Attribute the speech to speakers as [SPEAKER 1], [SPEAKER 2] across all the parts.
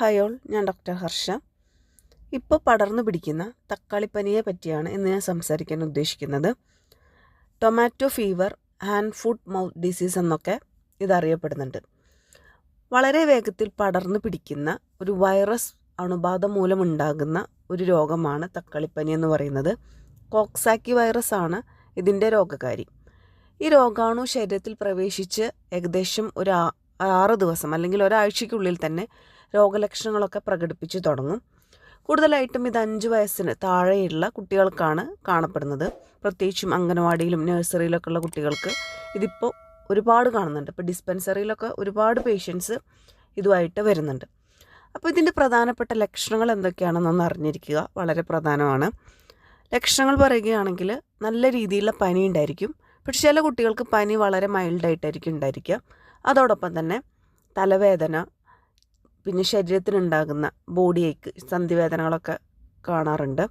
[SPEAKER 1] Hi all ഞാൻ doctor Harsha. ഇപ്പോൾ പടർന്നു പിടിക്കുന്ന തക്കാളിപ്പനിയെ പറ്റിയാണ് ഇന്ന് ഞാൻ സംസാരിക്കാൻ ഉദ്ദേശിക്കുന്നത്. Tomato fever hand food mouth disease എന്നൊക്കെ ഇതറിയപ്പെടുന്നുണ്ട്. വളരെ വേഗത്തിൽ പടർന്നു പിടിക്കുന്ന ഒരു വൈറസ് അണുബാധ മൂലമുണ്ടാകുന്ന ഒരു രോഗമാണ് തക്കാളിപ്പനി എന്ന് പറയുന്നത്. കോക്സാക്കി വൈറസ് ആണ് ഇതിന്റെ രോഗകാരി. ഈ രോഗാണു ശരീരത്തിൽ പ്രവേശിച്ച് ഏകദേശം ഒരു ആറ് ദിവസം അല്ലെങ്കിൽ ഒരാഴ്ചയ്ക്കുള്ളിൽ തന്നെ രോഗലക്ഷണങ്ങളൊക്കെ പ്രകടിപ്പിച്ചു തുടങ്ങും. കൂടുതലായിട്ടും ഇത് അഞ്ച് വയസ്സിന് താഴെയുള്ള കുട്ടികൾക്കാണ് കാണപ്പെടുന്നത്. പ്രത്യേകിച്ചും അംഗനവാടിയിലും നഴ്സറിയിലൊക്കെ ഉള്ള കുട്ടികൾക്ക് ഇതിപ്പോൾ ഒരുപാട് കാണുന്നുണ്ട്. ഇപ്പോൾ ഡിസ്പെൻസറിയിലൊക്കെ ഒരുപാട് പേഷ്യൻസ് ഇതുമായിട്ട് വരുന്നുണ്ട്. അപ്പോൾ ഇതിന്റെ പ്രധാനപ്പെട്ട ലക്ഷണങ്ങൾ എന്തൊക്കെയാണെന്നൊന്ന് അറിഞ്ഞിരിക്കുക. വളരെ പ്രധാനമാണ്. ലക്ഷണങ്ങൾ പറയുകയാണെങ്കിൽ നല്ല രീതിയിലുള്ള പനി ഉണ്ടായിരിക്കും. പക്ഷെ ചില കുട്ടികൾക്ക് പനി വളരെ മൈൽഡായിട്ടായിരിക്കും ഉണ്ടായിരിക്കുക. അതോടൊപ്പം തന്നെ തലവേദന പിന്നെ ശരീരത്തിനുണ്ടാകുന്ന ബോഡി ഏക്ക് സന്ധിവേദനകളൊക്കെ കാണാറുണ്ട്.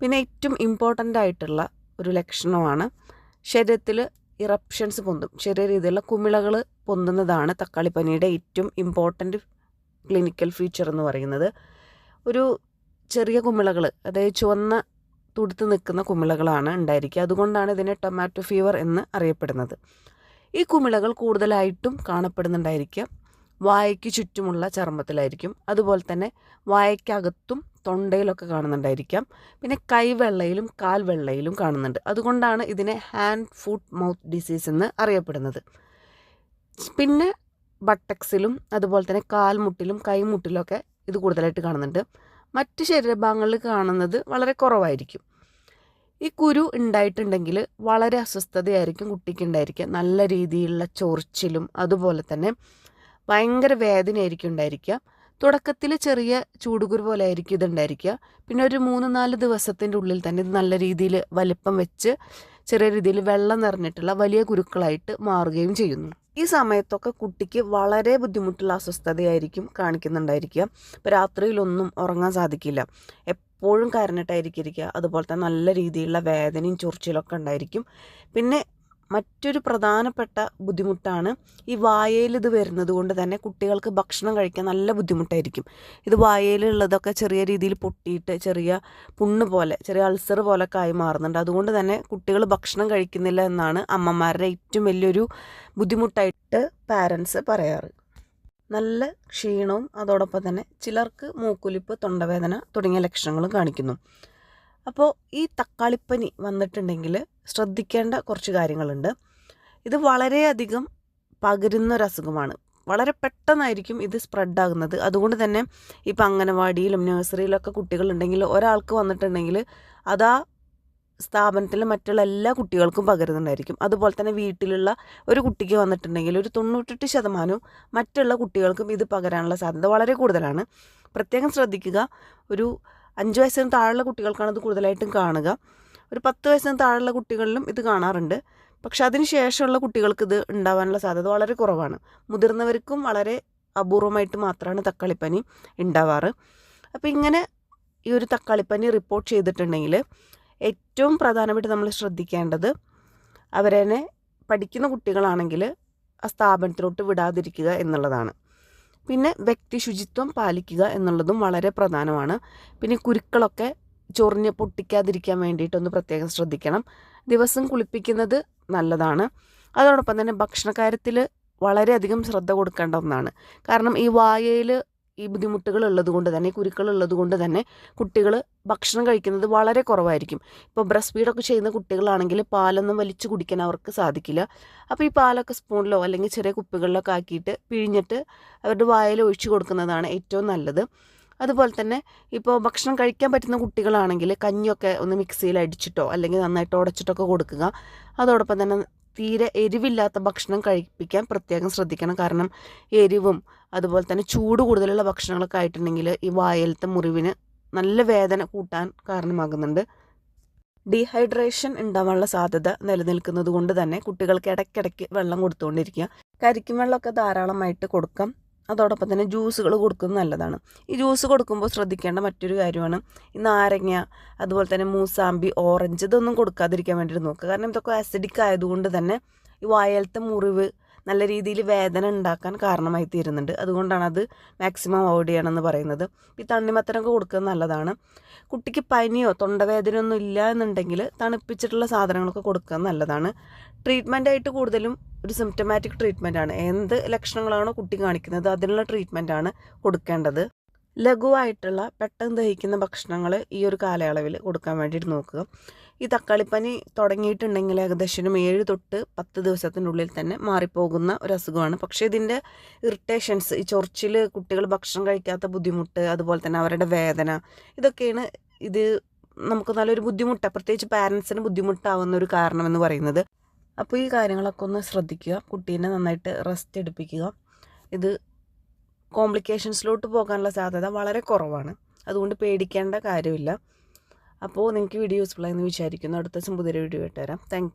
[SPEAKER 1] പിന്നെ ഏറ്റവും ഇമ്പോർട്ടന്റ് ആയിട്ടുള്ള ഒരു ലക്ഷണമാണ് ശരീരത്തിൽ ഇറപ്ഷൻസ് പൊന്തും. ചെറിയ രീതിയിലുള്ള കുമിളകൾ പൊന്തുന്നതാണ് തക്കാളിപ്പനിയുടെ ഏറ്റവും ഇമ്പോർട്ടന്റ് ക്ലിനിക്കൽ ഫീച്ചർ എന്ന് പറയുന്നത്. ഒരു ചെറിയ കുമിളകൾ അതായത് ചുവന്ന തുടുത്ത് നിൽക്കുന്ന കുമിളകളാണ് ഉണ്ടായിരിക്കുക. അതുകൊണ്ടാണ് ഇതിനെ ടൊമാറ്റോ ഫീവർ എന്ന് അറിയപ്പെടുന്നത്. ഈ കുമിളകൾ കൂടുതലായിട്ടും കാണപ്പെടുന്നുണ്ടായിരിക്കുക. വായയ്ക്ക് ചുറ്റുമുള്ള ചർമ്മത്തിലായിരിക്കും. അതുപോലെ തന്നെ വായയ്ക്കകത്തും തൊണ്ടയിലൊക്കെ കാണുന്നുണ്ടായിരിക്കാം. പിന്നെ കൈവെള്ളയിലും കാൽ വെള്ളയിലും കാണുന്നുണ്ട്. അതുകൊണ്ടാണ് ഇതിനെ ഹാൻഡ് ഫുഡ് മൗത്ത് ഡിസീസ് എന്ന് അറിയപ്പെടുന്നത്. പിന്നെ ബട്ടക്സിലും അതുപോലെ തന്നെ കാൽമുട്ടിലും കൈമുട്ടിലൊക്കെ ഇത് കൂടുതലായിട്ട് കാണുന്നുണ്ട്. മറ്റ് ശരീരഭാഗങ്ങളിൽ കാണുന്നത് വളരെ കുറവായിരിക്കും. ഈ കുരു ഉണ്ടായിട്ടുണ്ടെങ്കിൽ വളരെ അസ്വസ്ഥതയായിരിക്കും കുട്ടിക്ക് ഉണ്ടായിരിക്കുക. നല്ല രീതിയിലുള്ള ചൊറിച്ചിലും അതുപോലെ തന്നെ ഭയങ്കര വേദനയായിരിക്കും ഉണ്ടായിരിക്കുക. തുടക്കത്തിൽ ചെറിയ ചൂടുകുരു പോലെ ആയിരിക്കും ഇതുണ്ടായിരിക്കുക പിന്നെ ഒരു മൂന്ന് നാല് ദിവസത്തിന്റെ ഉള്ളിൽ തന്നെ ഇത് നല്ല രീതിയിൽ വലിപ്പം വെച്ച് ചെറിയ രീതിയിൽ വെള്ളം നിറഞ്ഞിട്ടുള്ള വലിയ കുരുക്കളായിട്ട് മാറുകയും ചെയ്യുന്നു. ഈ സമയത്തൊക്കെ കുട്ടിക്ക് വളരെ ബുദ്ധിമുട്ടുള്ള അസ്വസ്ഥതയായിരിക്കും കാണിക്കുന്നുണ്ടായിരിക്കുക. ഇപ്പോൾ രാത്രിയിലൊന്നും ഉറങ്ങാൻ സാധിക്കില്ല. എപ്പോഴും കരഞ്ഞിട്ടായിരിക്കും ഇരിക്കുക. അതുപോലെ തന്നെ നല്ല രീതിയിലുള്ള വേദനയും ചൊറിച്ചിലൊക്കെ ഉണ്ടായിരിക്കും. പിന്നെ മറ്റൊരു പ്രധാനപ്പെട്ട ബുദ്ധിമുട്ടാണ് ഈ വായയിൽ ഇത് വരുന്നത് കൊണ്ട് തന്നെ കുട്ടികൾക്ക് ഭക്ഷണം കഴിക്കാൻ നല്ല ബുദ്ധിമുട്ടായിരിക്കും. ഇത് വായയിലുള്ളതൊക്കെ ചെറിയ രീതിയിൽ പൊട്ടിയിട്ട് ചെറിയ പുണ്ണ് പോലെ ചെറിയ അൾസർ പോലൊക്കെ ആയി മാറുന്നുണ്ട്. അതുകൊണ്ട് തന്നെ കുട്ടികൾ ഭക്ഷണം കഴിക്കുന്നില്ല എന്നാണ് അമ്മമാരുടെ ഏറ്റവും വലിയൊരു ബുദ്ധിമുട്ടായിട്ട് പാരൻസ് പറയാറ്. നല്ല ക്ഷീണവും അതോടൊപ്പം തന്നെ ചിലർക്ക് മൂക്കുലിപ്പ് തൊണ്ടവേദന തുടങ്ങിയ ലക്ഷണങ്ങളും കാണിക്കുന്നു. അപ്പോൾ ഈ തക്കാളിപ്പനി വന്നിട്ടുണ്ടെങ്കിൽ ശ്രദ്ധിക്കേണ്ട കുറച്ച് കാര്യങ്ങളുണ്ട്. ഇത് വളരെയധികം പകരുന്ന ഒരു അസുഖമാണ് വളരെ പെട്ടെന്നായിരിക്കും ഇത് സ്പ്രെഡാകുന്നത്. അതുകൊണ്ട് തന്നെ ഇപ്പം അംഗനവാടിയിലും നഴ്സറിയിലൊക്കെ കുട്ടികളുണ്ടെങ്കിൽ ഒരാൾക്ക് വന്നിട്ടുണ്ടെങ്കിൽ അതാ സ്ഥാപനത്തിലെ മറ്റുള്ള എല്ലാ കുട്ടികൾക്കും പകരുന്നുണ്ടായിരിക്കും. അതുപോലെ തന്നെ വീട്ടിലുള്ള ഒരു കുട്ടിക്ക് വന്നിട്ടുണ്ടെങ്കിൽ ഒരു തൊണ്ണൂറ്റെട്ട് ശതമാനവും മറ്റുള്ള കുട്ടികൾക്കും ഇത് പകരാനുള്ള സാധ്യത വളരെ കൂടുതലാണ്. പ്രത്യേകം ശ്രദ്ധിക്കുക. ഒരു അഞ്ച് വയസ്സിന് താഴെയുള്ള കുട്ടികൾക്കാണ് ഇത് കൂടുതലായിട്ടും കാണുക. ഒരു പത്ത് വയസ്സിന് താഴെയുള്ള കുട്ടികളിലും ഇത് കാണാറുണ്ട്. പക്ഷെ അതിന് ശേഷമുള്ള കുട്ടികൾക്ക് ഇത് ഉണ്ടാവാനുള്ള സാധ്യത വളരെ കുറവാണ്. മുതിർന്നവർക്കും വളരെ അപൂർവമായിട്ട് മാത്രമാണ് തക്കാളിപ്പനി ഉണ്ടാവാറ്. അപ്പോൾ ഇങ്ങനെ ഈ ഒരു തക്കാളിപ്പനി റിപ്പോർട്ട് ചെയ്തിട്ടുണ്ടെങ്കിൽ ഏറ്റവും പ്രധാനമായിട്ട് നമ്മൾ ശ്രദ്ധിക്കേണ്ടത് അവരെ പഠിക്കുന്ന കുട്ടികളാണെങ്കിൽ ആ സ്ഥാപനത്തിലോട്ട് വിടാതിരിക്കുക എന്നുള്ളതാണ്. പിന്നെ വ്യക്തി ശുചിത്വം പാലിക്കുക എന്നുള്ളതും വളരെ പ്രധാനമാണ്. പിന്നെ കുരുക്കളൊക്കെ ചൊറിഞ്ഞ് പൊട്ടിക്കാതിരിക്കാൻ വേണ്ടിയിട്ടൊന്ന് പ്രത്യേകം ശ്രദ്ധിക്കണം. ദിവസം കുളിപ്പിക്കുന്നത് നല്ലതാണ്. അതോടൊപ്പം തന്നെ ഭക്ഷണകാര്യത്തിൽ വളരെയധികം ശ്രദ്ധ കൊടുക്കേണ്ട ഒന്നാണ്. കാരണം ഈ വായയിൽ ഈ ബുദ്ധിമുട്ടുകൾ ഉള്ളത് കൊണ്ട് തന്നെ കുരുക്കൾ ഉള്ളത് കൊണ്ട് തന്നെ കുട്ടികൾ ഭക്ഷണം കഴിക്കുന്നത് വളരെ കുറവായിരിക്കും. ഇപ്പോൾ ബ്രസ്റ്റ് ഫീഡൊക്കെ ചെയ്യുന്ന കുട്ടികളാണെങ്കിൽ പാലൊന്നും വലിച്ചു കുടിക്കാൻ അവർക്ക് സാധിക്കില്ല. അപ്പോൾ ഈ പാലൊക്കെ സ്പൂണിലോ അല്ലെങ്കിൽ ചെറിയ കുപ്പികളിലൊക്കെ ആക്കിയിട്ട് പിഴിഞ്ഞിട്ട് അവരുടെ വായിൽ ഒഴിച്ചു കൊടുക്കുന്നതാണ് ഏറ്റവും നല്ലത്. അതുപോലെ തന്നെ ഇപ്പോൾ ഭക്ഷണം കഴിക്കാൻ പറ്റുന്ന കുട്ടികളാണെങ്കിൽ കഞ്ഞിയൊക്കെ ഒന്ന് മിക്സിയിൽ അടിച്ചിട്ടോ അല്ലെങ്കിൽ നന്നായിട്ട് ഉടച്ചിട്ടൊക്കെ കൊടുക്കുക. അതോടൊപ്പം തന്നെ തീരെ എരിവില്ലാത്ത ഭക്ഷണം കഴിപ്പിക്കാൻ പ്രത്യേകം ശ്രദ്ധിക്കണം. കാരണം എരിവും അതുപോലെ തന്നെ ചൂട് കൂടുതലുള്ള ഭക്ഷണങ്ങളൊക്കെ ആയിട്ടുണ്ടെങ്കിൽ ഈ വായലത്തെ മുറിവിന് നല്ല വേദന കൂട്ടാൻ കാരണമാകുന്നുണ്ട്. ഡീഹൈഡ്രേഷൻ ഉണ്ടാവാനുള്ള സാധ്യത നിലനിൽക്കുന്നത് കൊണ്ട് തന്നെ കുട്ടികൾക്ക് ഇടയ്ക്കിടയ്ക്ക് വെള്ളം കൊടുത്തുകൊണ്ടിരിക്കുക. കരിക്കും വെള്ളമൊക്കെ ധാരാളമായിട്ട് കൊടുക്കാം. അതോടൊപ്പം തന്നെ ജ്യൂസുകൾ കൊടുക്കുന്നത് നല്ലതാണ്. ഈ ജ്യൂസ് കൊടുക്കുമ്പോൾ ശ്രദ്ധിക്കേണ്ട മറ്റൊരു കാര്യമാണ് ഈ നാരങ്ങ അതുപോലെ തന്നെ മൂസാമ്പി ഓറഞ്ച് ഇതൊന്നും കൊടുക്കാതിരിക്കാൻ വേണ്ടിയിട്ട് നോക്കുക. കാരണം ഇതൊക്കെ ആസിഡിക് ആയതുകൊണ്ട് തന്നെ ഈ വായലത്തെ മുറിവ് നല്ല രീതിയിൽ വേദന ഉണ്ടാക്കാൻ കാരണമായി തീരുന്നുണ്ട്. അതുകൊണ്ടാണ് അത് മാക്സിമം അവോയ്ഡ് ചെയ്യണമെന്ന് പറയുന്നത്. ഈ തണ്ണിമത്തനൊക്കെ കൊടുക്കുന്നത് നല്ലതാണ്. കുട്ടിക്ക് പനിയോ തൊണ്ടവേദനയോ ഒന്നും ഇല്ല എന്നുണ്ടെങ്കിൽ തണുപ്പിച്ചിട്ടുള്ള സാധനങ്ങളൊക്കെ കൊടുക്കുന്നത് നല്ലതാണ്. ട്രീറ്റ്മെന്റ് ആയിട്ട് കൂടുതലും ഒരു സിംറ്റമാറ്റിക് ട്രീറ്റ്മെന്റ് ആണ്. എന്ത് ലക്ഷണങ്ങളാണോ കുട്ടി കാണിക്കുന്നത് അതിനുള്ള ട്രീറ്റ്മെന്റ് ആണ് കൊടുക്കേണ്ടത്. ലഘുവായിട്ടുള്ള പെട്ടെന്ന് ദഹിക്കുന്ന ഭക്ഷണങ്ങൾ ഈ ഒരു കാലയളവിൽ കൊടുക്കാൻ വേണ്ടിയിട്ട് നോക്കുക. ഈ തക്കാളിപ്പനി തുടങ്ങിയിട്ടുണ്ടെങ്കിൽ ഏകദേശം ഏഴ് തൊട്ട് പത്ത് ദിവസത്തിനുള്ളിൽ തന്നെ മാറിപ്പോകുന്ന ഒരു അസുഖമാണ് പക്ഷേ ഇതിന്റെ ഇറിറ്റേഷൻസ് ഈ ചൊറിച്ചിൽ കുട്ടികൾ ഭക്ഷണം കഴിക്കാത്ത ബുദ്ധിമുട്ട് അതുപോലെ തന്നെ അവരുടെ വേദന ഇതൊക്കെയാണ് ഇത് നമുക്ക് നല്ലൊരു ബുദ്ധിമുട്ടാണ് പ്രത്യേകിച്ച് പാരൻസിന് ബുദ്ധിമുട്ടാവുന്ന ഒരു കാരണമെന്ന് പറയുന്നത്. അപ്പോൾ ഈ കാര്യങ്ങളൊക്കെ ഒന്ന് ശ്രദ്ധിക്കുക. കുട്ടീനെ നന്നായിട്ട് റെസ്റ്റ് എടുപ്പിക്കുക. ഇത് കോംപ്ലിക്കേഷൻസിലോട്ട് പോകാനുള്ള സാധ്യത വളരെ കുറവാണ്. അതുകൊണ്ട് പേടിക്കേണ്ട കാര്യമില്ല. അപ്പോൾ നിങ്ങൾക്ക് വീഡിയോ യൂസ്ഫുൾ ആയെന്ന് വിചാരിക്കുന്നു. അടുത്ത ദിവസം പുതിയൊരു വീഡിയോ ഇട്ടുതരാം താങ്ക്